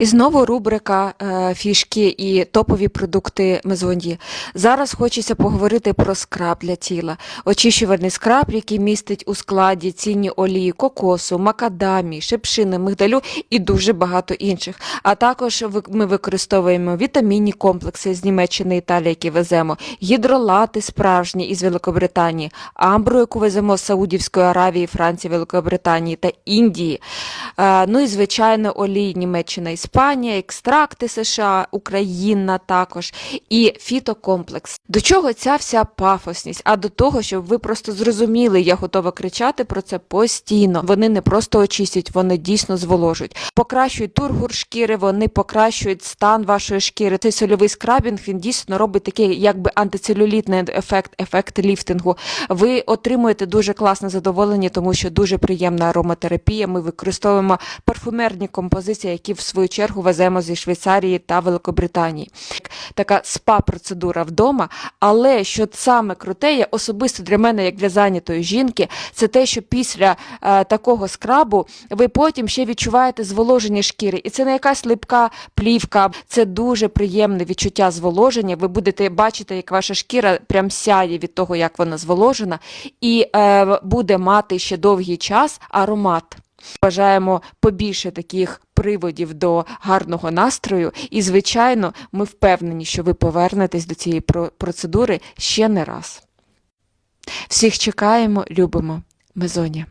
І знову рубрика е, фішки і топові продукти Мезонді. Зараз хочеться поговорити про скраб для тіла. Очищувальний скраб, який містить у складі цінні олії кокосу, макадамі, шипшини, мигдалю і дуже багато інших. А також ми використовуємо вітамінні комплекси з Німеччини, Італії, які веземо, гідролати справжні із Великобританії, амбру, яку веземо з Саудівської Аравії, Франції, Великобританії та Індії. Е, Ну і звичайно, олії Німеччина, Іспанія, екстракти США, Україна також і фітокомплекс. До чого ця вся пафосність? А до того, щоб ви просто зрозуміли, я готова кричати про це постійно. Вони не просто очистять, вони дійсно зволожують. Покращують тургур шкіри, вони покращують стан вашої шкіри. Цей сольовий скрабінг він дійсно робить такий, якби антицелюлітний ефект, ефект ліфтингу. Ви отримуєте дуже класне задоволення, тому що дуже приємна ароматерапія. Ми використовуємо парфумерні композиції, які в свою чергу веземо зі Швейцарії та Великобританії. Така спа-процедура вдома. Але що саме круте, є особисто для мене, як для зайнятої жінки, це те, що після е, такого скрабу ви потім ще відчуваєте зволоження шкіри. І це не якась липка плівка, це дуже приємне відчуття зволоження. Ви будете бачити, як ваша шкіра прям сяє від того, як вона зволожена, і е, буде мати ще довгий час аромат. Бажаємо побільше таких приводів до гарного настрою, і, звичайно, ми впевнені, що ви повернетесь до цієї про- процедури ще не раз. Всіх чекаємо, любимо. Мезоня.